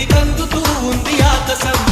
చేతి కందుతూ ఉంది ఆకాశం